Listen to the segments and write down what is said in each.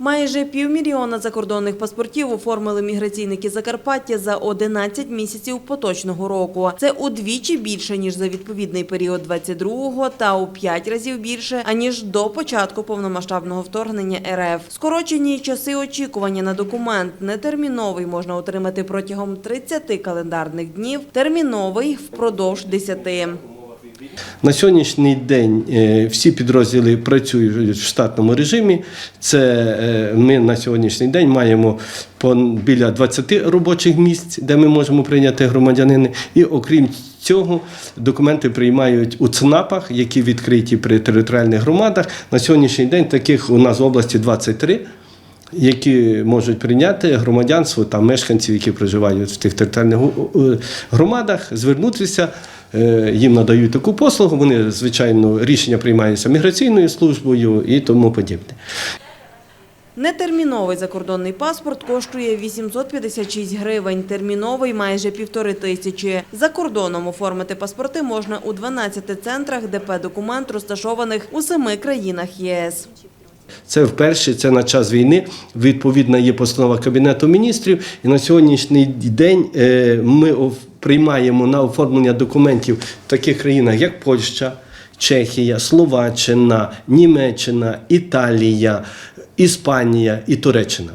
Майже півмільйона закордонних паспортів оформили міграційники Закарпаття за 11 місяців поточного року. Це удвічі більше ніж за відповідний період 22-го та у 5 разів більше аніж до початку повномасштабного вторгнення РФ. Скорочені часи очікування на документ нетерміновий можна отримати протягом 30 календарних днів, терміновий впродовж 10. На сьогоднішній день е, всі підрозділи працюють в штатному режимі. Це е, ми на сьогоднішній день маємо біля 20 робочих місць, де ми можемо прийняти громадянини. І окрім цього, документи приймають у ЦНАПах, які відкриті при територіальних громадах. На сьогоднішній день таких у нас в області 23 які можуть прийняти громадянство та мешканців, які проживають в тих територіальних е, громадах, звернутися. Е, Їм надають таку послугу. Вони, звичайно, рішення приймаються міграційною службою і тому подібне. Нетерміновий закордонний паспорт коштує 856 гривень, терміновий – майже півтори тисячі. За кордоном оформити паспорти можна у 12 центрах ДП-документ, розташованих у семи країнах ЄС. Це вперше, це на час війни. Відповідна є постанова Кабінету міністрів. І на сьогоднішній день е, ми приймаємо на оформлення документів в таких країнах, як Польща, Чехія, Словаччина, Німеччина, Італія, Іспанія і Туреччина.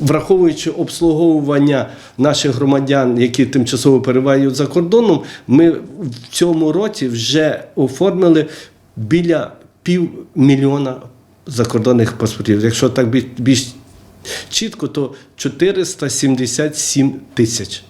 Враховуючи обслуговування наших громадян, які тимчасово перебувають за кордоном, ми в цьому році вже оформили біля півмільйона закордонних паспортів. Якщо так більш чітко, то 477 тисяч.